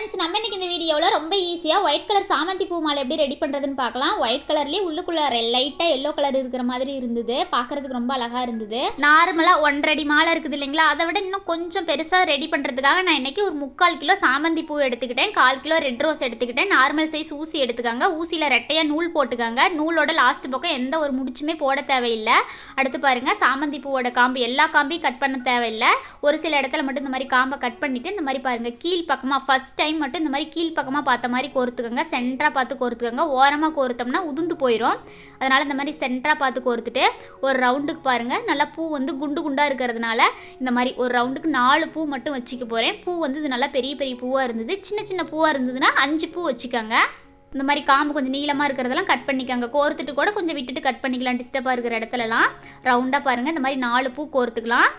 Friends நம்ம இன்னைக்கு இந்த வீடியோவில் ரொம்ப ஈஸியாக ஒயிட் கலர் சாமந்தி பூ மாலை எப்படி ரெடி பண்ணுறதுன்னு பார்க்கலாம். ஒயிட் கலர்லேயே உள்ளுக்குள்ளே லைட்டாக எல்லோ கலர் இருக்கிற மாதிரி இருந்தது. பார்க்கறதுக்கு ரொம்ப அழகாக இருந்தது. நார்மலாக ஒன்றரை மாலை இருக்குது இல்லைங்களா? அதை விட இன்னும் கொஞ்சம் பெருசாக ரெடி பண்ணுறதுக்காக நான் இன்னைக்கு ஒரு முக்கால் கிலோ சாமந்தி பூ எடுத்துக்கிட்டேன். கால் கிலோ ரெட் ரோஸ் எடுத்துக்கிட்டேன். நார்மல் சைஸ் ஊசி எடுத்துக்காங்க. ஊசியில் ரெட்டையாக நூல் போட்டுக்காங்க. நூலோட லாஸ்ட் பக்கம் எந்த ஒரு முடிச்சுமே போட தேவையில்லை. அடுத்து பாருங்கள் சாமந்தி பூவோட காம்பு. எல்லா காம்பையும் கட் பண்ண தேவையில்லை. ஒரு சில இடத்துல மட்டும் இந்த மாதிரி காம்பை கட் பண்ணிட்டு இந்த மாதிரி பாருங்கள் கீழ் பக்கமாக ஃபர்ஸ்ட் டைம் மட்டும் இந்த மாதிரி கீழ் பக்கமாக பார்த்த மாதிரி கோர்த்துக்கோங்க. சென்டராக பார்த்து கோர்த்துக்கோங்க. ஓரமாக கோர்த்தோம்னா உதுந்து போயிடும் அதனால் இந்த மாதிரி சென்டராக பார்த்து கோர்த்துட்டு ஒரு ரவுண்டுக்கு பாருங்கள் நல்லா பூ வந்து குண்டு குண்டாக இருக்கிறதுனால இந்த மாதிரி ஒரு ரவுண்டுக்கு நாலு பூ மட்டும் வச்சுக்க போகிறேன் பூ வந்து இது நல்லா பெரிய பெரிய பூவாக இருந்தது. சின்ன சின்ன பூவாக இருந்ததுன்னா அஞ்சு பூ வச்சுக்கோங்க. இந்த மாதிரி காம்பு கொஞ்சம் நீளமாக இருக்கிறதெல்லாம் கட் பண்ணிக்கோங்க. கோர்த்துட்டு கூட கொஞ்சம் விட்டுட்டு கட் பண்ணிக்கலாம். டிஸ்டர்பாக இருக்கிற இடத்துலலாம். ரவுண்டாக பாருங்கள் இந்த மாதிரி நாலு பூ கோர்த்துக்கலாம்.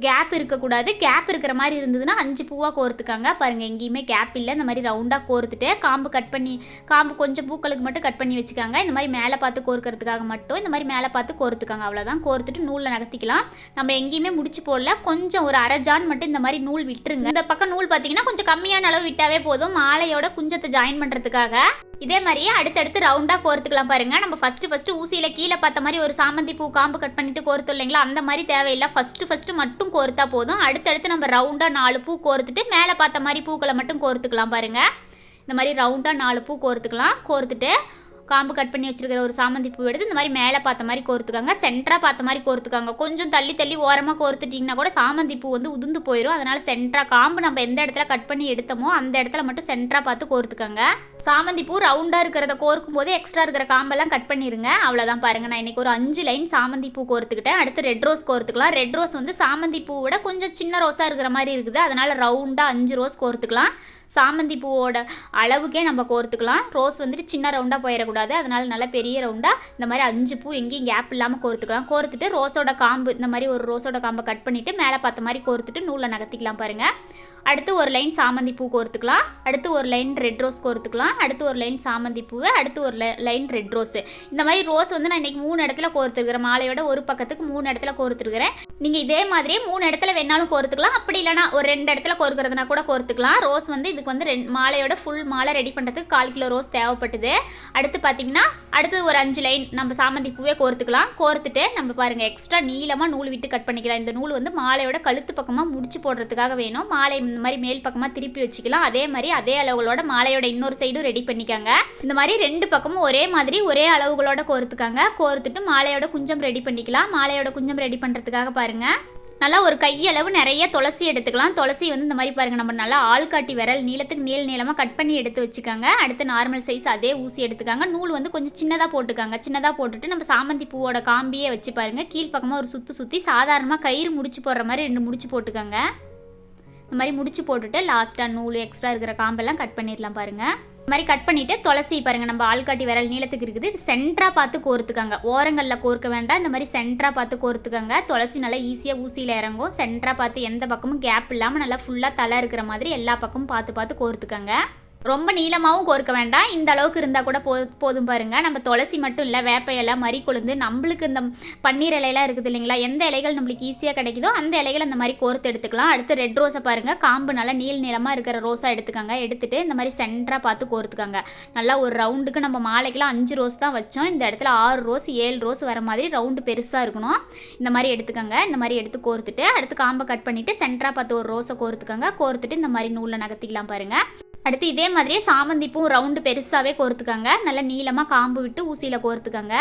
கேப் இருக்கக்கூடாது. கேப் இருக்கிற மாதிரி இருந்ததுன்னா அஞ்சு பூவாக கோர்த்துக்காங்க. பாருங்கள் எங்கேயுமே கேப் இல்லை. இந்த மாதிரி ரவுண்டாக கோர்த்துட்டு காம்பு கட் பண்ணி காம்பு கொஞ்சம் பூக்களுக்கு மட்டும் கட் பண்ணி வச்சுக்காங்க. இந்த மாதிரி மேலே பார்த்து கோர்க்கறதுக்காக மட்டும் இந்த மாதிரி மேலே பார்த்து கோர்த்துக்காங்க. அவ்வளோதான் கோர்த்துட்டு நூலில் நகர்த்திக்கலாம். நம்ம எங்கேயுமே முடிச்சு போடல. கொஞ்சம் ஒரு அரை ஜான் மட்டும் இந்த மாதிரி நூல் விட்டுருங்க. இந்த பக்கம் நூல் பார்த்தீங்கன்னா கொஞ்சம் கம்மியான அளவு விட்டாவே போதும். மாலையோட குஞ்சத்தை ஜாயின் பண்ணுறதுக்காக இதே மாதிரியே அடுத்தடுத்து ரவுண்டாக கோர்த்துக்கலாம் பாருங்கள் நம்ம ஃபஸ்ட்டு ஃபஸ்ட்டு ஊசியில் கீழே பார்த்த மாதிரி ஒரு சாமந்தி பூ காம்பு கட் பண்ணிட்டு கோர்த்து இல்லைங்களா? அந்த மாதிரி தேவையில்லை. ஃபஸ்ட்டு ஃபஸ்ட்டு மட்டும் கோர்த்தா போதும். அடுத்தடுத்து நம்ம ரவுண்டாக நாலு பூ கோர்த்துட்டு மேலே பார்த்த மாதிரி பூக்களை மட்டும் கோர்த்துக்கலாம் பாருங்கள் இந்த மாதிரி ரவுண்டாக நாலு பூ கோர்த்துக்கலாம். கோர்த்துட்டு காம்பு கட் பண்ணி வச்சிருக்கிற ஒரு சாமந்தி பூ எடுத்து இந்த மாதிரி மேலே பார்த்த மாதிரி கோர்த்துக்காங்க. சென்டராக பார்த்த மாதிரி கோர்த்துக்காங்க. கொஞ்சம் தள்ளி தள்ளி ஓரமாக கோர்த்துட்டிங்கன்னா கூட சாமந்தி பூ வந்து உதிர்ந்து போயிடும் அதனால சென்டராக காம்பு நம்ம எந்த இடத்துல கட் பண்ணி எடுத்தோமோ அந்த இடத்துல மட்டும் சென்டராக பார்த்து கோர்த்துக்கோங்க. சாமந்தி பூ ரவுண்டாக இருக்கிறத கோர்க்கும் போது எக்ஸ்ட்ரா இருக்கிற காம்பெல்லாம் கட் பண்ணிடுங்க அவ்வளோதான் பாருங்க. நான் இன்றைக்கி ஒரு அஞ்சு லைன் சாமந்தி பூ கோர்த்துக்கிட்டேன். அடுத்து ரெட் ரோஸ் கோர்த்துக்கலாம். ரெட் ரோஸ் வந்து சாமந்தி பூவோட கொஞ்சம் சின்ன ரோஸாக இருக்கிற மாதிரி இருக்குது. அதனால ரவுண்டாக அஞ்சு ரோஸ் கோர்த்துக்கலாம். சாமந்தி பூவோட அளவுக்கே நம்ம கோர்த்துக்கலாம். ரோஸ் வந்துட்டு சின்ன ரவுண்டாக போயிடக்கூடாது. அதனால நல்லா பெரிய ரவுண்டாக இந்த மாதிரி அஞ்சு பூ எங்கேயும் கேப் இல்லாமல் கோர்த்துக்கலாம். கோர்த்துட்டு ரோஸோட காம்பு இந்த மாதிரி ஒரு ரோஸோட காம்பை கட் பண்ணிவிட்டு மேலே பார்த்த மாதிரி கோர்த்துட்டு நூலை நகர்த்திக்கலாம் பாருங்கள் அடுத்து ஒரு லைன் சாமந்தி பூ கோர்த்துக்கலாம். அடுத்து ஒரு லைன் ரெட் ரோஸ் கோர்த்துக்கலாம். அடுத்து ஒரு லைன் சாமந்தி பூவை அடுத்து ஒரு லைன் ரெட் ரோஸ் இந்த மாதிரி ரோஸ் வந்து நான் இன்னைக்கு மூணு இடத்துல கோர்த்துருக்கிறேன். மாலையோட ஒரு பக்கத்துக்கு மூணு இடத்துல கோர்த்துருக்கிறேன். நீங்கள் இதே மாதிரியே மூணு இடத்துல வேணாலும் கோர்த்துக்கலாம். அப்படி இல்லைனா ஒரு ரெண்டு இடத்துல கோர்க்கிறதுனா கூட கோர்த்துக்கலாம். ரோஸ் வந்து இதுக்கு வந்து ரெண்டு மாலையோட ஃபுல் மாலை ரெடி பண்ணுறதுக்கு கால் கிலோ ரோஸ் தேவைப்பட்டுது. அடுத்து பார்த்தீங்கன்னா அடுத்தது ஒரு அஞ்சு லைன் நம்ம சாமந்தி பூவே கோர்த்துக்கலாம். கோர்த்துட்டு நம்ம பாருங்கள் எக்ஸ்ட்ரா நீளமாக நூல் விட்டு கட் பண்ணிக்கலாம். இந்த நூல் வந்து மாலையோட கழுத்து பக்கமாக முடிச்சு போடுறதுக்காக வேணும். மாலை இந்த மாதிரி மேல் பக்கமாக திருப்பி வச்சுக்கலாம். அதே மாதிரி அதே அளவுகளோட மாலையோட இன்னொரு சைடும் ரெடி பண்ணிக்காங்க. இந்த மாதிரி ரெண்டு பக்கமும் ஒரே மாதிரி ஒரே அளவுகளோட கோர்த்துக்காங்க. கோர்த்துட்டு மாலையோட குஞ்சம் ரெடி பண்ணிக்கலாம். மாலையோட குஞ்சம் ரெடி பண்ணுறதுக்காக பாருங்கள் நல்லா ஒரு கையளவு நிறைய துளசி எடுத்துக்கலாம். துளசி வந்து இந்த மாதிரி பாருங்கள் நம்ம நல்லா ஆள்காட்டி விரல் நீளத்துக்கு நீள் நீளமாக கட் பண்ணி எடுத்து வச்சுக்கோங்க. அடுத்து நார்மல் சைஸ் அதே ஊசி எடுத்துக்காங்க. நூல் வந்து கொஞ்சம் சின்னதாக போட்டுக்காங்க. சின்னதாக போட்டுட்டு நம்ம சாமந்தி பூவோட காம்பியே வச்சு பாருங்கள் கீழ்ப்பக்கமாக ஒரு சுற்றி சுற்றி சாதாரணமாக கயிறு முடிச்சு போடுற மாதிரி ரெண்டு முடிச்சு போட்டுக்கோங்க. இந்த மாதிரி முடிச்சு போட்டுட்டு லாஸ்ட்டாக நூல் எக்ஸ்ட்ரா இருக்கிற காம்பெல்லாம் கட் பண்ணிடலாம் பாருங்கள் இந்த மாதிரி கட் பண்ணிவிட்டு துளசி பாருங்கள் நம்ம ஆள்காட்டி விரல் நீளத்துக்கு இருக்குது. இது சென்டராக பார்த்து கோர்த்துக்கங்க. ஓரங்களில் கோர்க்க வேண்டாம். இந்த மாதிரி சென்டராக பார்த்து கோர்த்துக்கங்க. துளசி நல்லா ஈஸியாக ஊசியில் இறங்கும். சென்டராக பார்த்து எந்த பக்கமும் கேப் இல்லாமல் நல்லா ஃபுல்லாக தலை இருக்கிற மாதிரி எல்லா பக்கமும் பார்த்து பார்த்து கோர்த்துக்கங்க. ரொம்ப நீளமாகவும் கோர்க்க வேண்டாம். இந்த அளவுக்கு இருந்தால் கூட போ போதும் பாருங்கள் நம்ம துளசி மட்டும் இல்லை வேப்ப இலை மறி கொழுந்து நம்மளுக்கு இந்த பன்னீர் இலையெல்லாம் இருக்குது இல்லைங்களா? எந்த இலைகள் நம்மளுக்கு ஈஸியாக கிடைக்குதோ அந்த இலைகள் அந்த மாதிரி கோர்த்து எடுத்துக்கலாம். அடுத்து ரெட் ரோஸை பாருங்கள் காம்பு நல்லா நீள் நீளமாக இருக்கிற ரோஸாக எடுத்துக்கோங்க. எடுத்துகிட்டு இந்த மாதிரி சென்டராக பார்த்து கோர்த்துக்கோங்க. நல்லா ஒரு ரவுண்டுக்கு நம்ம மாலைக்கெல்லாம் அஞ்சு ரோஸ் தான் வச்சோம். இந்த இடத்துல ஆறு ரோஸ் ஏழு ரோஸ் வர மாதிரி ரவுண்டு பெருசாக இருக்கணும். இந்த மாதிரி எடுத்துக்கோங்க. இந்த மாதிரி எடுத்து கோர்த்துட்டு அடுத்து காம்பை கட் பண்ணிவிட்டு சென்டராக பார்த்து ஒரு ரோஸை கோர்த்துக்கோங்க. கோர்த்துட்டு இந்த மாதிரி நூலில் நகர்த்திக்கலாம் பாருங்கள் அடுத்து இதே மாதிரியே சாமந்தி ரவுண்டு பெருசாகவே கோர்த்துக்கோங்க. நல்லா நீளமாக காம்பு விட்டு ஊசியில் கோர்த்துக்கோங்க.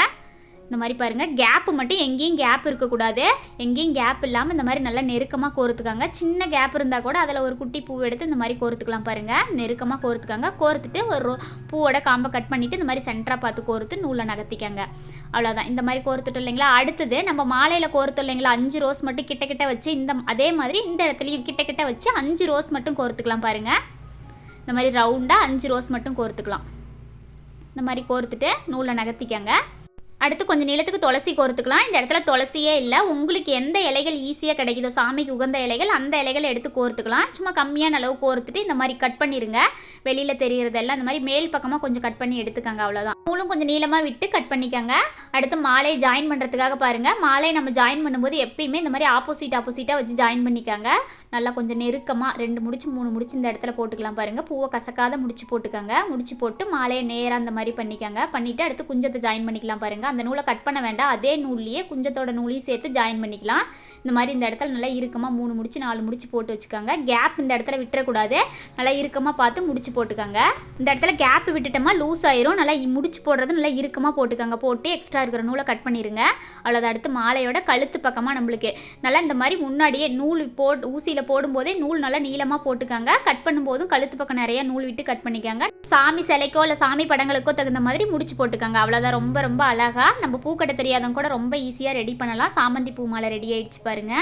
இந்த மாதிரி பாருங்கள் கேப்பு மட்டும் எங்கேயும் கேப் இருக்கக்கூடாது. எங்கேயும் கேப் இல்லாமல் இந்த மாதிரி நல்லா நெருக்கமாக கோர்த்துக்கோங்க. சின்ன கேப் இருந்தால் கூட அதில் ஒரு குட்டி பூ எடுத்து இந்த மாதிரி கோர்த்துக்கலாம் பாருங்கள் நெருக்கமாக கோர்த்துக்காங்க. கோர்த்துட்டு ஒரு ரோ- பூவோட காம்பை கட் பண்ணிவிட்டு இந்த மாதிரி சென்டராக பார்த்து கோர்த்து நூலை நகர்த்திக்கங்க. அவ்வளோதான் இந்த மாதிரி கோர்த்துட்டு இல்லைங்களா? அடுத்தது நம்ம மாலையில் கோர்த்து இல்லைங்களா? அஞ்சு ரோஸ் மட்டும் கிட்ட கிட்ட வச்சு இந்த அதே மாதிரி இந்த இடத்துலையும் கிட்ட கிட்ட வச்சு அஞ்சு ரோஸ் மட்டும் கோர்த்துக்கலாம் பாருங்கள் இந்த மாதிரி ரவுண்டாக அஞ்சு ரோஸ் மட்டும் கோர்த்துக்கலாம். இந்த மாதிரி கோர்த்துட்டு நூலை நகர்த்திக்கங்க. அடுத்து கொஞ்சம் நிலத்துக்கு துளசி கோர்த்துக்கலாம். இந்த இடத்துல துளசியே இல்லை. உங்களுக்கு எந்த இலைகள் ஈஸியாக கிடைக்குதோ சாமிக்கு உகந்த இலைகள் அந்த இலைகளை எடுத்து கோர்த்துக்கலாம். சும்மா கம்மியான அளவு கோர்த்துட்டு இந்த மாதிரி கட் பண்ணிடுங்க வெளியில் தெரிகிறதெல்லாம் இந்த மாதிரி மேல் பக்கமாக கொஞ்சம் கட் பண்ணி எடுத்துக்கோங்க அவ்வளோதான் நூலும் கொஞ்சம் நீளமாக விட்டு கட் பண்ணிக்கோங்க. அடுத்து மாலையை ஜாயின் பண்ணுறதுக்காக பாருங்கள் மாலையை நம்ம ஜாயின் பண்ணும்போது எப்பயுமே இந்த மாதிரி ஆப்போசிட் ஆப்போசிட்டாக வச்சு ஜாயின் பண்ணிக்கங்க. நல்லா கொஞ்சம் நெருக்கமாக ரெண்டு முடிச்சு மூணு முடிச்சு இந்த இடத்துல போட்டுக்கலாம் பாருங்கள் பூவை கசக்காத முடிச்சு போட்டுக்கோங்க. முடிச்சு போட்டு மாலையை நேராக அந்த மாதிரி பண்ணிக்கோங்க. பண்ணிவிட்டு அடுத்து குஞ்சத்தை ஜாயின் பண்ணிக்கலாம் பாருங்கள் அந்த நூலை கட் பண்ண வேண்டாம். அதே நூல்லையே குஞ்சத்தோட நூலையும் சேர்த்து ஜாயின் பண்ணிக்கலாம். இந்த மாதிரி இந்த இடத்துல நல்லா இறுக்கமாக மூணு முடிச்சு நாலு முடிச்சு போட்டு வச்சுக்கோங்க. கேப் இந்த இடத்துல விட்டுறக்கூடாது. நல்லா இறுக்கமாக பார்த்து முடிச்சு போட்டுக்கோங்க. இந்த இடத்துல கேப் விட்டுட்டோமா லூஸ் ஆயிரும். நல்லா முடிச்சு போடுறது நல்லா இறுக்கமாக போட்டுக்கோங்க. போட்டு எக்ஸ்ட்ரா இருக்கிற நூலை கட் பண்ணிடுங்க அவ்வளோதான் அடுத்து மாலையோட கழுத்து பக்கமாக நம்மளுக்கு. நல்லா இந்த மாதிரி முன்னாடியே நூல் போட்டு ஊசியில் போடும்போதே நூல் நல்லா நீளமாக போட்டுக்கோங்க. கட் பண்ணும்போதும் கழுத்து பக்கம் நிறைய நூல் விட்டு கட் பண்ணிக்கோங்க. சாமி சிலைக்கோ இல்லை சாமி படங்களுக்கோ தகுந்த மாதிரி முடிச்சு போட்டுக்கோங்க. அவ்வளோதான் ரொம்ப ரொம்ப அழகாக நம்ம பூக்கட்ட தெரியாதவங்க கூட ரொம்ப ஈஸியாக ரெடி பண்ணலாம். சாமந்தி பூ மாலை ரெடி ஆயிடுச்சு பாருங்க.